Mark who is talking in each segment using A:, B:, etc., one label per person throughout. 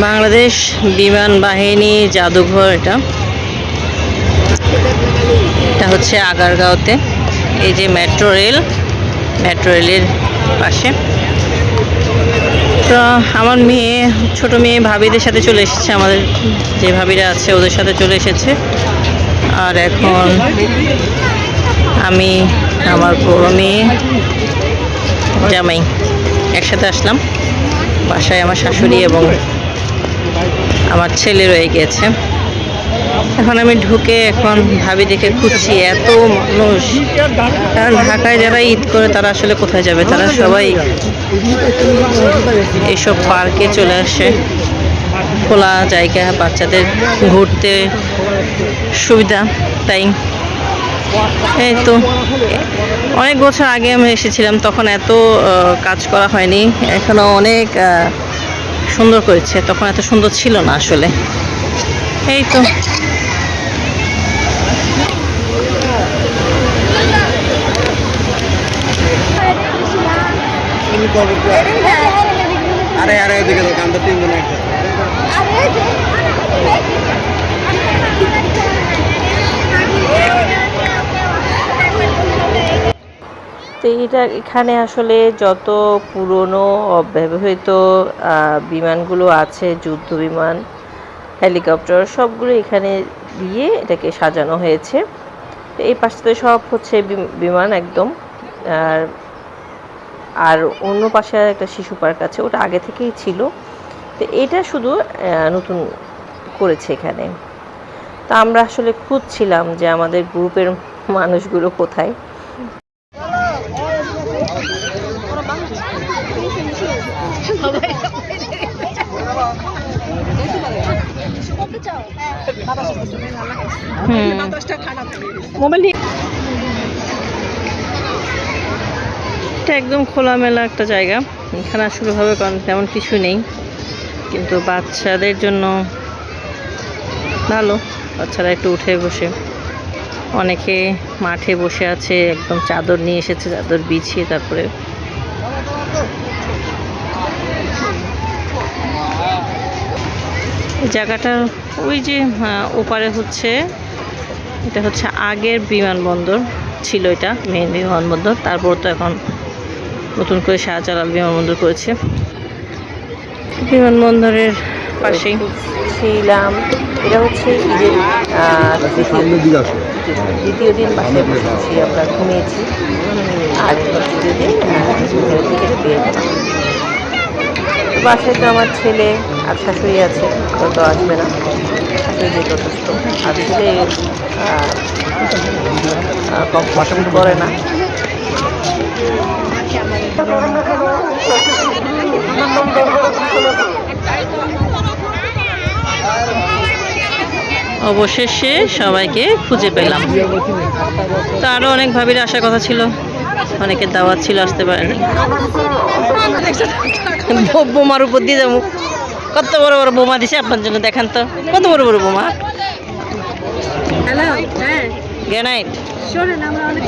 A: বাংলাদেশ বিমান বাহিনী জাদুঘর এটা। এটা হচ্ছে আগারগাঁওতে। এই যে মেট্রো রেল, মেট্রো রেলের পাশে। তো আমার মেয়ে, ছোট মেয়ে ভাবিদের সাথে চলে এসেছে, আমাদের যে ভাবিরা আছে ওদের সাথে চলে এসেছে। আর এখন আমি, আমার বড় মেয়ে জামাই, একসাথে আসলাম। বাসায় আমার শাশুড়ি এবং আমার ছেলে রয়ে গিয়েছে এখন আমি ঢুকে এখন ভাবি দেখে খুঁজছি, এত মানুষ। কারণ ঢাকায় যারা ঈদ করে তারা আসলে কোথায় যাবে? তারা সবাই এইসব পার্কে চলে আসে। খোলা জায়গা, বাচ্চাদের ঘুরতে সুবিধা, তাই। এই তো, অনেক বছর আগে আমি এসেছিলাম, তখন এত কাজ করা হয়নি। এখনও অনেক সুন্দর করেছে তখন এত সুন্দর ছিল না আসলে। এই তো
B: আরে আরে ওইদিকে দোকানটা তিনজন একসাথে
A: তো এটা এখানে আসলে যত পুরনো অব্যবহৃত বিমানগুলো আছে, যুদ্ধ বিমান, হেলিকপ্টার, সবগুলো এখানে দিয়ে এটাকে সাজানো হয়েছে। তো এই পাশটাতে সব হচ্ছে বিম- বিমান একদম। আর আর অন্য পাশে একটা শিশু পার্ক আছে, ওটা আগে থেকেই ছিল। তো এটা শুধু নতুন করেছে এখানে। তা আমরা আসলে খুঁজছিলাম যে আমাদের গ্রুপের মানুষগুলো কোথায়। এটা একদম খোলামেলা একটা জায়গা। এখানে আসলে ভাবে কারণ তেমন কিছু নেই। কিন্তু বাচ্চাদের জন্য ভালো। বাচ্চারা একটু উঠে বসে। অনেকে মাঠে বসে আছে, একদম চাদর নিয়ে এসেছে, চাদর বিছিয়ে তারপরে জায়গাটা ওই যে ওপারে হচ্ছে এটা হচ্ছে আগের বিমানবন্দর ছিল এটা মেইন বিমানবন্দর। তারপর তো এখন নতুন করে শাহজালাল বিমানবন্দর করেছে। বিমানবন্দরের পাশেই। ছিলাম। এটা হচ্ছে ঈদের দ্বিতীয় দিন বাসায় বসেছি আমরা ঘুমিয়েছি। আর এবার তৃতীয় দিন বের বাসায় তো আমার ছেলে আর শাশুড়ি আছে ও তো আসবে না। শাশুড়ি যে যথেষ্ট। আর ছেলে কম্পাসন করে না। অবশেষে সবাইকে খুঁজে পেলাম। তো আরও অনেক ভাবির আসার কথা ছিল। অনেকের দাওয়াত ছিল আসতে পারেনি। বোমার উপর দিয়ে যাব। কত বড় বড় বোমা দিছে আপনার জন্য দেখান তো। কত বড় বড় বোমা?
C: হ্যাঁ? শোনেন আমরা অনেক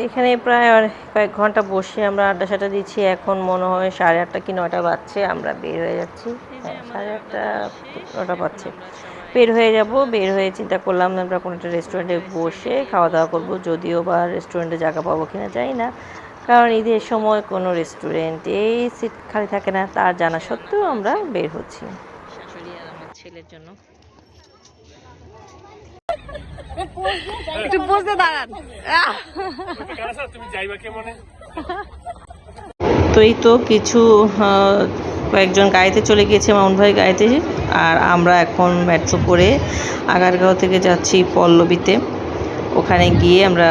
A: এখানে প্রায় কয়েক ঘণ্টা বসে আমরা আড্ডা সাড্ডা দিচ্ছি। এখন মনে হয় সাড়ে আটটা কি নয়টা বাজছে, আমরা বের হয়ে যাচ্ছি। হ্যাঁ সাড়ে আটটা নটা বাজছে। বের হয়ে যাব, বের হয়ে চিন্তা করলাম আমরা কোনো একটা রেস্টুরেন্টে বসে খাওয়া দাওয়া করব, যদিও বা রেস্টুরেন্টে জায়গা পাবো কিনা জানি না। কারণ ঈদের সময় কোনো রেস্টুরেন্টেই সিট খালি থাকে না, তার জানা সত্ত্বেও আমরা বের হচ্ছি। আমার ছেলের জন্য।
C: একটু বসে দাঁড়ান।
A: তো এই তো কিছু কয়েকজন গাড়িতে চলে গিয়েছে মাউন্ট ভাই গাড়িতে আর আমরা এখন মেট্রো করে আগারগাঁও থেকে যাচ্ছি পল্লবীতে। ওখানে গিয়ে আমরা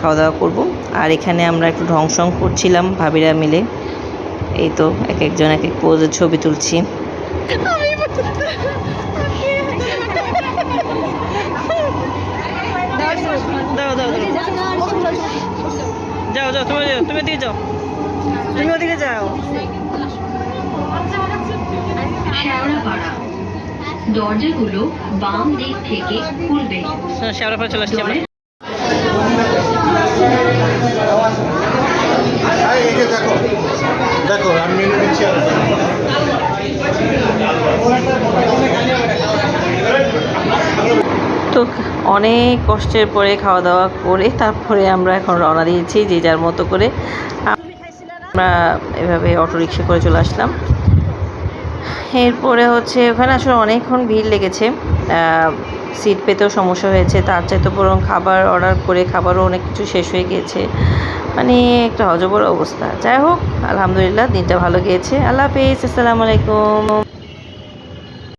A: খাওয়া দাওয়া করব। আর এখানে আমরা একটু ঢংসং করছিলাম ভাবিরা মিলে। এই তো এক একজন এক এক পোজের ছবি তুলছি। দাও দাও যাও যাও তুমি যাও তুমি ওদিকে যাও তুমি ওদিকে যাও
D: দরজাগুলো বাম দিক থেকে খুলবে
B: দেখো দেখো, আমি দিচ্ছি আর
A: তো অনেক কষ্টের পরে খাওয়া দাওয়া করে তারপরে আমরা এখন রওনা দিয়েছি যে যার মতো করে। আমরা এভাবে অটো রিক্সা করে চলে আসলাম। এরপরে হচ্ছে ওখানে আসলে অনেকক্ষণ ভিড় লেগেছে। সিট পেতেও সমস্যা হয়েছে। তার চাইতে বরং খাবার অর্ডার করে খাবারও অনেক কিছু শেষ হয়ে গিয়েছে। মানে একটা হজবর অবস্থা। যাই হোক, আলহামদুলিল্লাহ, দিনটা ভালো গিয়েছে। আল্লাহ হাফিজ, আসসালামু আলাইকুম।